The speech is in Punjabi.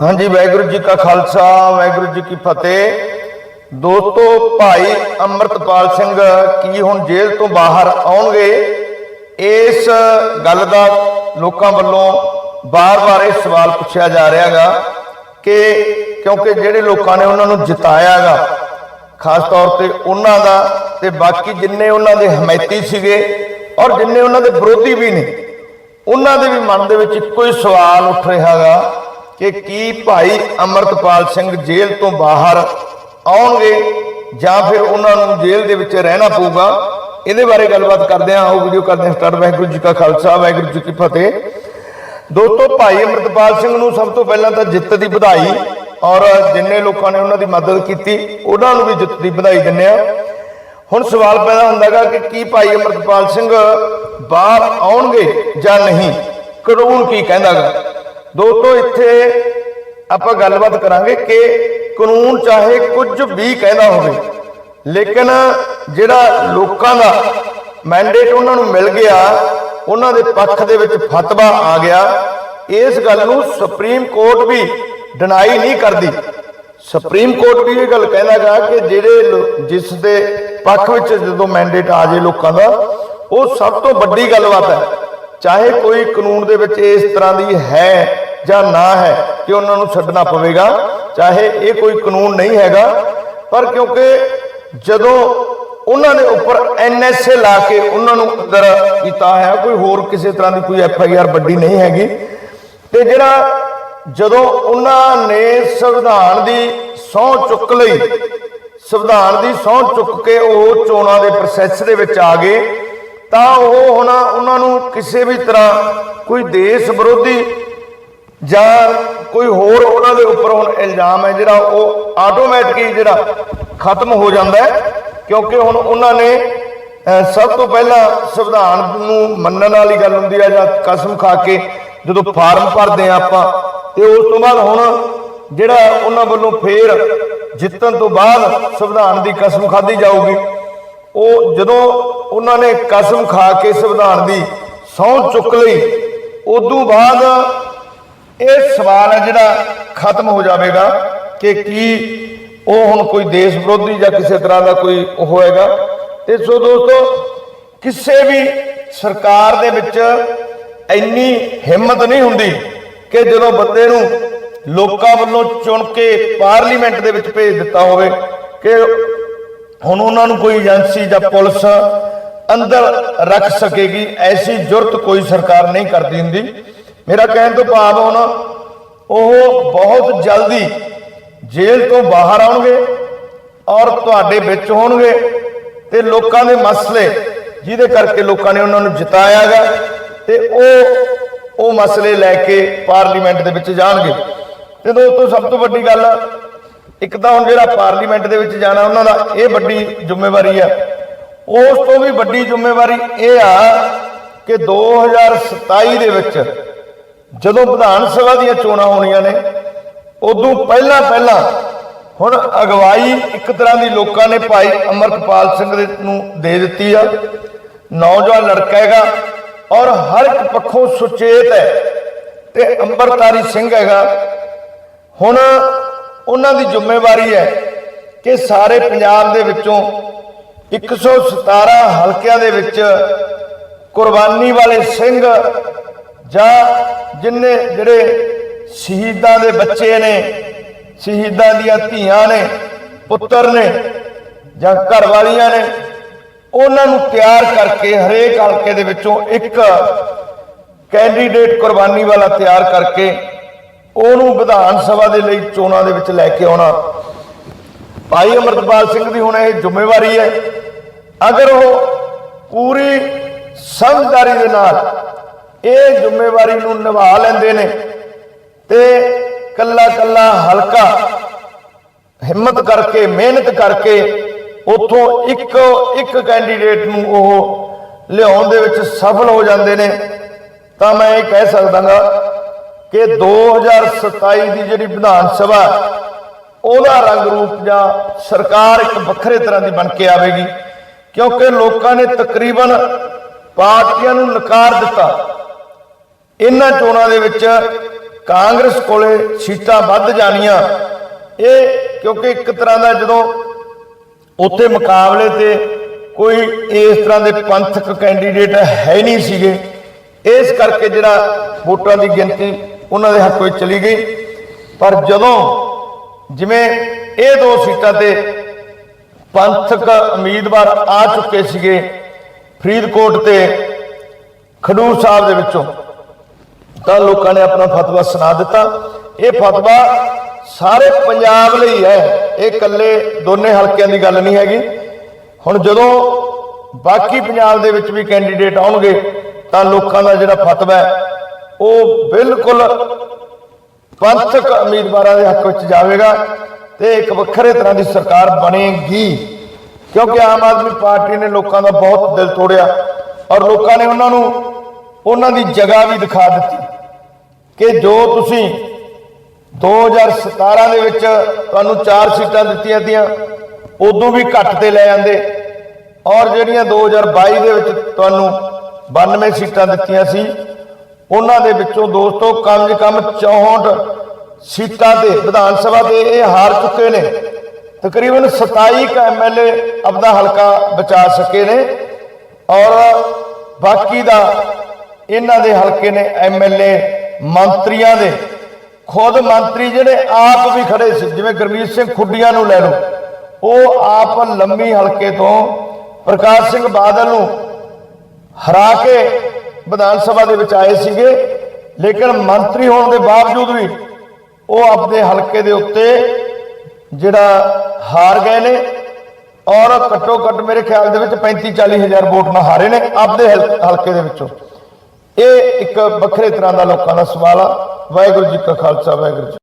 ਹਾਂਜੀ, ਵਾਹਿਗੁਰੂ ਜੀ ਕਾ ਖਾਲਸਾ, ਵਾਹਿਗੁਰੂ ਜੀ ਕੀ ਫਤਿਹ। ਦੋਸਤੋ, ਭਾਈ ਅੰਮ੍ਰਿਤਪਾਲ ਸਿੰਘ ਕੀ ਹੁਣ ਜੇਲ੍ਹ ਤੋਂ ਬਾਹਰ ਆਉਣਗੇ? ਇਸ ਗੱਲ ਦਾ ਲੋਕਾਂ ਵੱਲੋਂ ਬਾਰ-ਬਾਰ ਇਹ ਸਵਾਲ ਪੁੱਛਿਆ ਜਾ ਰਿਹਾਗਾ ਕਿ ਕਿਉਂਕਿ ਜਿਹੜੇ ਲੋਕਾਂ ਨੇ ਉਹਨਾਂ ਨੂੰ ਜਿਤਾਇਆਗਾ, ਖਾਸ ਤੌਰ ਤੇ ਉਹਨਾਂ ਦਾ ਤੇ ਬਾਕੀ ਜਿੰਨੇ ਉਹਨਾਂ ਦੇ ਹਮਾਇਤੀ ਸੀਗੇ ਔਰ ਜਿੰਨੇ ਉਹਨਾਂ ਦੇ ਵਿਰੋਧੀ ਵੀ ਨੇ, ਉਹਨਾਂ ਦੇ ਵੀ ਮਨ ਦੇ ਵਿੱਚ ਇੱਕੋ ਹੀ ਸਵਾਲ ਉੱਠ ਰਿਹਾਗਾ ਕਿ ਕੀ ਭਾਈ ਅਮਰਤਪਾਲ ਸਿੰਘ ਜੇਲ੍ਹ ਤੋਂ ਬਾਹਰ ਆਉਣਗੇ ਜਾਂ ਫਿਰ ਉਹਨਾਂ ਨੂੰ ਜੇਲ੍ਹ ਦੇ ਵਿੱਚ ਰਹਿਣਾ ਪਊਗਾ? ਇਹਦੇ ਬਾਰੇ ਗੱਲਬਾਤ ਕਰਦੇ ਹਾਂ। ਆਓ ਵੀਡੀਓ ਕਰਦੇ ਹਾਂ ਸਟਾਰਟ। ਵਾਹਿਗੁਰੂ ਜੀ ਕਾ ਖਾਲਸਾ, ਵਾਹਿਗੁਰੂ ਜੀ ਕੀ ਫਤਿਹ। ਦੋਸਤੋ, ਭਾਈ ਅਮਰਤਪਾਲ ਸਿੰਘ ਨੂੰ ਸਭ ਤੋਂ ਪਹਿਲਾਂ ਤਾਂ ਜਿੱਤ ਦੀ ਵਧਾਈ ਔਰ ਜਿੰਨੇ ਲੋਕਾਂ ਨੇ ਉਹਨਾਂ ਦੀ ਮਦਦ ਕੀਤੀ, ਉਹਨਾਂ ਨੂੰ ਵੀ ਜਿੱਤ ਦੀ ਵਧਾਈ ਦਿੰਦੇ ਆ ਹੁਣ ਸਵਾਲ ਪੈਦਾ ਹੁੰਦਾਗਾ ਕਿ ਕੀ ਭਾਈ ਅਮਰਤਪਾਲ ਸਿੰਘ ਬਾਹਰ ਆਉਣਗੇ ਜਾਂ ਨਹੀਂ? ਕਾਨੂੰਨ ਕੀ ਕਹਿੰਦਾਗਾ ਦੋਸਤੋ, ਇੱਥੇ ਆਪਾਂ ਗੱਲਬਾਤ ਕਰਾਂਗੇ ਕਿ ਕਾਨੂੰਨ ਚਾਹੇ ਕੁਝ ਵੀ ਕਹਿੰਦਾ ਹੋਵੇ, ਲੇਕਿਨ ਜਿਹੜਾ ਲੋਕਾਂ ਦਾ ਮੈਂਡੇਟ ਉਹਨਾਂ ਨੂੰ ਮਿਲ ਗਿਆ, ਉਹਨਾਂ ਦੇ ਪੱਖ ਦੇ ਵਿੱਚ ਫਤਵਾ ਆ ਗਿਆ, ਇਸ ਗੱਲ ਨੂੰ ਸੁਪਰੀਮ ਕੋਰਟ ਵੀ ਡਿਨਾਈ ਨਹੀਂ ਕਰਦੀ। ਸੁਪਰੀਮ ਕੋਰਟ ਵੀ ਇਹ ਗੱਲ ਕਹਿੰਦਾ ਗਾ ਕਿ ਜਿਹੜੇ ਜਿਸ ਦੇ ਪੱਖ ਵਿੱਚ ਜਦੋਂ ਮੈਂਡੇਟ ਆ ਜੇ ਲੋਕਾਂ ਦਾ, ਉਹ ਸਭ ਤੋਂ ਵੱਡੀ ਗੱਲਬਾਤ ਹੈ। ਚਾਹੇ ਕੋਈ ਕਾਨੂੰਨ ਦੇ ਵਿੱਚ ਇਸ ਤਰ੍ਹਾਂ ਦੀ ਹੈ ਜਾਂ ਨਾ ਹੈ ਕਿ ਉਹਨਾਂ ਨੂੰ ਛੱਡਣਾ ਪਵੇਗਾ, ਚਾਹੇ ਇਹ ਕੋਈ ਕਾਨੂੰਨ ਨਹੀਂ ਹੈਗਾ, ਪਰ ਕਿਉਂਕਿ ਜਦੋਂ ਉਹਨਾਂ ਦੇ ਉੱਪਰ ਐਨਐਸਏ ਲਾ ਕੇ ਉਹਨਾਂ ਨੂੰ ਅੰਦਰ ਕੀਤਾ ਹੈ, ਕੋਈ ਹੋਰ ਕਿਸੇ ਤਰ੍ਹਾਂ ਦੀ ਕੋਈ ਐਫਆਈਆਰ ਵੱਡੀ ਨਹੀਂ ਹੈਗੀ, ਤੇ ਜਿਹੜਾ ਜਦੋਂ ਉਹਨਾਂ ਨੇ ਸੰਵਿਧਾਨ ਦੀ ਸਹੁੰ ਚੁੱਕ ਲਈ, ਸੰਵਿਧਾਨ ਦੀ ਸਹੁੰ ਚੁੱਕ ਕੇ ਉਹ ਚੋਣਾਂ ਦੇ ਪ੍ਰੋਸੈਸ ਦੇ ਵਿੱਚ ਆ ਗਏ ਤਾਂ ਉਹ ਹੁਣ ਉਹਨਾਂ ਨੂੰ ਕਿਸੇ ਵੀ ਤਰ੍ਹਾਂ ਕੋਈ ਦੇਸ਼ ਵਿਰੋਧੀ ਜਾਂ ਕੋਈ ਹੋਰ ਉਹਨਾਂ ਦੇ ਉੱਪਰ ਹੁਣ ਇਲਜ਼ਾਮ ਹੈ ਜਿਹੜਾ ਉਹ ਆਟੋਮੈਟਿਕਲੀ ਜਿਹੜਾ ਖਤਮ ਹੋ ਜਾਂਦਾ ਹੈ, ਕਿਉਂਕਿ ਹੁਣ ਉਹਨਾਂ ਨੇ ਸਭ ਤੋਂ ਪਹਿਲਾਂ ਸੰਵਿਧਾਨ ਨੂੰ ਮੰਨਣ ਵਾਲੀ ਗੱਲ ਹੁੰਦੀ ਹੈ ਜਾਂ ਕਸਮ ਖਾ ਕੇ ਜਦੋਂ ਫਾਰਮ ਭਰਦੇ ਆ ਆਪਾਂ, ਤੇ ਉਸ ਤੋਂ ਬਾਅਦ ਹੁਣ ਜਿਹੜਾ ਉਹਨਾਂ ਵੱਲੋਂ ਫੇਰ ਜਿੱਤਣ ਤੋਂ ਬਾਅਦ ਸੰਵਿਧਾਨ ਦੀ ਕਸਮ ਖਾਧੀ ਜਾਊਗੀ। ਉਹ ਜਦੋਂ ਉਹਨਾਂ ਨੇ ਕਸਮ ਖਾ ਕੇ ਸੰਵਿਧਾਨ ਦੀ ਸਹੁੰ ਚੁੱਕ ਲਈ, ਉਦੋਂ ਬਾਅਦ ਇਹ ਸਵਾਲ ਹੈ ਜਿਹੜਾ ਖਤਮ ਹੋ ਜਾਵੇਗਾ ਕਿ ਕੀ ਉਹ ਹੁਣ ਕੋਈ ਦੇਸ਼ ਵਿਰੋਧੀ ਜਾਂ ਕਿਸੇ ਤਰ੍ਹਾਂ ਦਾ ਕੋਈ ਉਹ ਹੋਏਗਾ। ਤੇ ਸੋ ਦੋਸਤੋ, ਕਿਸੇ ਵੀ ਸਰਕਾਰ ਦੇ ਵਿੱਚ ਇੰਨੀ ਹਿੰਮਤ ਨਹੀਂ ਹੁੰਦੀ ਕਿ ਜਦੋਂ ਬੰਦੇ ਨੂੰ ਲੋਕਾਂ ਵੱਲੋਂ ਚੁਣ ਕੇ ਪਾਰਲੀਮੈਂਟ ਦੇ ਵਿੱਚ ਭੇਜ ਦਿੱਤਾ ਹੋਵੇ ਕਿ ਹੁਣ ਉਹਨਾਂ ਨੂੰ ਕੋਈ ਏਜੰਸੀ ਜਾਂ ਪੁਲਿਸ ਅੰਦਰ ਰੱਖ ਸਕੇਗੀ, ਐਸੀ ਜ਼ਰੂਰਤ ਕੋਈ ਸਰਕਾਰ ਨਹੀਂ ਕਰਦੀ ਹੁੰਦੀ। ਮੇਰਾ ਕਹਿਣ ਤੋਂ ਭਾਵ ਹੁਣ, ਉਹ ਬਹੁਤ ਜਲਦੀ ਜੇਲ੍ਹ ਤੋਂ ਬਾਹਰ ਆਉਣਗੇ ਔਰ ਤੁਹਾਡੇ ਵਿੱਚ ਹੋਣਗੇ ਤੇ ਲੋਕਾਂ ਦੇ ਮਸਲੇ ਜਿਹਦੇ ਕਰਕੇ ਲੋਕਾਂ ਨੇ ਉਹਨਾਂ ਨੂੰ ਜਿਤਾਇਆਗਾ ਤੇ ਉਹ ਉਹ ਮਸਲੇ ਲੈ ਕੇ ਪਾਰਲੀਮੈਂਟ ਦੇ ਵਿੱਚ ਜਾਣਗੇ। ਤੇ ਦੋਸਤੋ, ਸਭ ਤੋਂ ਵੱਡੀ ਗੱਲ ਇੱਕ ਤਾਂ ਹੁਣ ਜਿਹੜਾ ਪਾਰਲੀਮੈਂਟ ਦੇ ਵਿੱਚ ਜਾਣਾ, ਉਹਨਾਂ ਦਾ ਇਹ ਵੱਡੀ ਜ਼ਿੰਮੇਵਾਰੀ ਆ। ਉਸ ਤੋਂ ਵੀ ਵੱਡੀ ਜ਼ਿੰਮੇਵਾਰੀ ਇਹ ਆ ਕਿ 2027 ਦੇ ਵਿੱਚ ਜਦੋਂ ਵਿਧਾਨ ਸਭਾ ਦੀਆਂ ਚੋਣਾਂ ਹੋਣੀਆਂ ਨੇ, ਉਦੋਂ ਪਹਿਲਾਂ ਪਹਿਲਾਂ ਹੁਣ ਅਗਵਾਈ ਇੱਕ ਤਰ੍ਹਾਂ ਦੀ ਲੋਕਾਂ ਨੇ ਭਾਈ ਅਮਰਤਪਾਲ ਸਿੰਘ ਦੇ ਨੂੰ ਦੇ ਦਿੱਤੀ ਆ। ਨੌਜਵਾਨ ਲੜਕਾ ਹੈਗਾ ਔਰ ਹਰ ਇੱਕ ਪੱਖੋਂ ਸੁਚੇਤ ਹੈ ਤੇ ਅੰਬਰਤਾਰੀ ਸਿੰਘ ਹੈਗਾ। ਹੁਣ ਉਹਨਾਂ ਦੀ ਜ਼ਿੰਮੇਵਾਰੀ ਹੈ ਕਿ ਸਾਰੇ ਪੰਜਾਬ ਦੇ ਵਿੱਚੋਂ 117 ਹਲਕਿਆਂ ਦੇ ਵਿੱਚ ਕੁਰਬਾਨੀ ਵਾਲੇ ਸਿੰਘ ਜਾਂ ਜਿੰਨੇ ਜਿਹੜੇ ਸ਼ਹੀਦਾਂ ਦੇ ਬੱਚੇ ਨੇ, ਸ਼ਹੀਦਾਂ ਦੀਆਂ ਧੀਆਂ ਨੇ, ਪੁੱਤਰ ਨੇ ਜਾਂ ਘਰ ਵਾਲੀਆਂ ਨੇ, ਉਹਨਾਂ ਨੂੰ ਤਿਆਰ ਕਰਕੇ ਹਰੇਕ ਹਲਕੇ ਦੇ ਵਿੱਚੋਂ ਇੱਕ ਕੈਂਡੀਡੇਟ ਕੁਰਬਾਨੀ ਵਾਲਾ ਤਿਆਰ ਕਰਕੇ ਉਹਨੂੰ ਵਿਧਾਨ ਸਭਾ ਦੇ ਲਈ ਚੋਣਾਂ ਦੇ ਵਿੱਚ ਲੈ ਕੇ ਆਉਣਾ। ਭਾਈ ਅਮਰਤਪਾਲ ਸਿੰਘ ਦੀ ਹੁਣ ਇਹ ਜ਼ਿੰਮੇਵਾਰੀ ਹੈ। ਅਗਰ ਉਹ ਪੂਰੀ ਸਮਝਦਾਰੀ ਦੇ ਨਾਲ ਇਹ ਜ਼ਿੰਮੇਵਾਰੀ ਨੂੰ ਨਿਭਾ ਲੈਂਦੇ ਨੇ ਤੇ ਕੱਲਾ ਕੱਲਾ ਹਲਕਾ ਹਿੰਮਤ ਕਰਕੇ, ਮਿਹਨਤ ਕਰਕੇ ਉਥੋਂ ਇੱਕ ਇੱਕ ਕੈਂਡੀਡੇਟ ਨੂੰ ਉਹ ਲਿਆਉਣ ਦੇ ਵਿੱਚ ਸਫਲ ਹੋ ਜਾਂਦੇ ਨੇ, ਤਾਂ ਮੈਂ ਇਹ ਕਹਿ ਸਕਦਾਗਾ ਕਿ 2027 ਦੀ ਜਿਹੜੀ ਵਿਧਾਨ ਸਭਾ, ਉਹਦਾ ਰੰਗ ਰੂਪ ਜਾਂ ਸਰਕਾਰ ਇੱਕ ਵੱਖਰੇ ਤਰ੍ਹਾਂ ਦੀ ਬਣ ਕੇ ਆਵੇਗੀ, ਕਿਉਂਕਿ ਲੋਕਾਂ ਨੇ ਤਕਰੀਬਨ ਪਾਰਟੀਆਂ ਨੂੰ ਨਕਾਰ ਦਿੱਤਾ। ਇਹਨਾਂ ਚੋਣਾਂ ਦੇ ਵਿੱਚ ਕਾਂਗਰਸ ਕੋਲੇ ਸੀਟਾਂ ਵੱਧ ਜਾਣੀਆਂ। ਇਹ ਕਿਉਂਕਿ ਇੱਕ ਤਰ੍ਹਾਂ ਦਾ ਜਦੋਂ ਉੱਥੇ ਮੁਕਾਬਲੇ ਤੇ ਕੋਈ ਇਸ ਤਰ੍ਹਾਂ ਦੇ ਪੰਥਕ ਕੈਂਡੀਡੇਟ ਹੈ ਹੀ ਨਹੀਂ ਸੀਗੇ, ਇਸ ਕਰਕੇ ਜਿਹੜਾ ਵੋਟਾਂ ਦੀ ਗਿਣਤੀ ਉਹਨਾਂ ਦੇ ਹੱਕ ਵਿੱਚ ਚਲੀ ਗਈ। ਪਰ ਜਦੋਂ ਜਿਵੇਂ ਇਹ ਦੋ ਸੀਟਾਂ ਤੇ ਪੰਥਕ ਉਮੀਦਵਾਰ ਆ ਚੁੱਕੇ ਸੀਗੇ ਫਰੀਦਕੋਟ ਤੇ ਖਡੂਰ ਸਾਹਿਬ ਦੇ ਵਿੱਚੋਂ, ਤਾਂ ਲੋਕਾਂ ਨੇ ਆਪਣਾ ਫਤਵਾ ਸੁਣਾ ਦਿੱਤਾ। ਇਹ ਫਤਵਾ ਸਾਰੇ ਪੰਜਾਬ ਲਈ ਹੈ। ਇਹ ਇਕੱਲੇ ਦੋਨੇ ਹਲਕਿਆਂ ਦੀ ਗੱਲ ਨਹੀਂ ਹੈਗੀ। ਹੁਣ ਜਦੋਂ ਬਾਕੀ ਪੰਜਾਬ ਦੇ ਵਿੱਚ ਵੀ ਕੈਂਡੀਡੇਟ ਆਉਣਗੇ, ਤਾਂ ਲੋਕਾਂ ਦਾ ਜਿਹੜਾ ਫਤਵਾ ਹੈ ਉਹ ਬਿਲਕੁਲ ਪੰਥਕ ਉਮੀਦਵਾਰਾਂ ਦੇ ਹੱਕ ਵਿੱਚ ਜਾਵੇਗਾ ਤੇ ਇੱਕ ਵੱਖਰੇ ਤਰ੍ਹਾਂ ਦੀ ਸਰਕਾਰ ਬਣੇਗੀ। ਕਿਉਂਕਿ ਆਮ ਆਦਮੀ ਪਾਰਟੀ ਨੇ ਲੋਕਾਂ ਦਾ ਬਹੁਤ ਦਿਲ ਤੋੜਿਆ ਔਰ ਲੋਕਾਂ ਨੇ ਉਹਨਾਂ ਨੂੰ ਉਹਨਾਂ ਦੀ ਜਗ੍ਹਾ ਵੀ ਦਿਖਾ ਦਿੱਤੀ ਕਿ ਜੋ ਤੁਸੀਂ 2017 ਦੇ ਵਿੱਚ ਤੁਹਾਨੂੰ ਚਾਰ ਸੀਟਾਂ ਦਿੱਤੀਆਂ ਤੀਆਂ, ਉਦੋਂ ਵੀ ਘੱਟ ਤੇ ਲੈ ਜਾਂਦੇ ਔਰ ਜਿਹੜੀਆਂ 2022 ਦੇ ਵਿੱਚ ਤੁਹਾਨੂੰ 92 ਸੀਟਾਂ ਦਿੱਤੀਆਂ ਸੀ ਉਹਨਾਂ ਦੇ ਵਿੱਚੋਂ ਦੋਸਤੋ ਕਮ ਸੇ ਕਮ 64 ਸੀਟਾਂ ਤੇ ਵਿਧਾਨ ਸਭਾ 'ਤੇ ਇਹ ਹਾਰ ਚੁੱਕੇ ਨੇ। ਤਕਰੀਬਨ 27 ਕ ਐਮਐਲਏ ਆਪਦਾ ਹਲਕਾ ਬਚਾ ਸਕੇ ਨੇ ਔਰ ਬਾਕੀ ਦਾ ਇਹਨਾਂ ਦੇ ਹਲਕੇ ਨੇ ਐਮਐਲਏ ਮੰਤਰੀਆਂ ਦੇ। ਖੁਦ ਮੰਤਰੀ ਜਿਹੜੇ ਆਪ ਵੀ ਖੜੇ ਸੀ, ਜਿਵੇਂ ਗੁਰਮੀਤ ਸਿੰਘ ਖੁੱਡੀਆਂ ਨੂੰ ਲੈ ਲਓ, ਉਹ ਆਪ ਲੰਮੀ ਹਲਕੇ ਤੋਂ ਪ੍ਰਕਾਸ਼ ਸਿੰਘ ਬਾਦਲ ਨੂੰ ਹਰਾ ਕੇ ਵਿਧਾਨ ਸਭਾ ਦੇ ਵਿੱਚ ਆਏ ਸੀਗੇ, ਲੇਕਿਨ ਮੰਤਰੀ ਹੋਣ ਦੇ ਬਾਵਜੂਦ ਵੀ ਉਹ ਆਪਣੇ ਹਲਕੇ ਦੇ ਉੱਤੇ ਜਿਹੜਾ ਹਾਰ ਗਏ ਨੇ ਔਰ ਘੱਟੋ ਘੱਟ ਮੇਰੇ ਖਿਆਲ ਦੇ ਵਿੱਚ 35 40 ਹਜ਼ਾਰ ਵੋਟ ਨਾਲ ਹਾਰੇ ਨੇ ਆਪਦੇ ਹਲ- ਹਲਕੇ ਦੇ ਵਿੱਚੋਂ। ਇਹ ਇੱਕ ਵੱਖਰੇ ਤਰ੍ਹਾਂ ਦਾ ਲੋਕਾਂ ਦਾ ਸਵਾਲ ਆ। ਵਾਹਿਗੁਰੂ ਜੀ ਕਾ ਖਾਲਸਾ, ਵਾਹਿਗੁਰੂ ਜੀ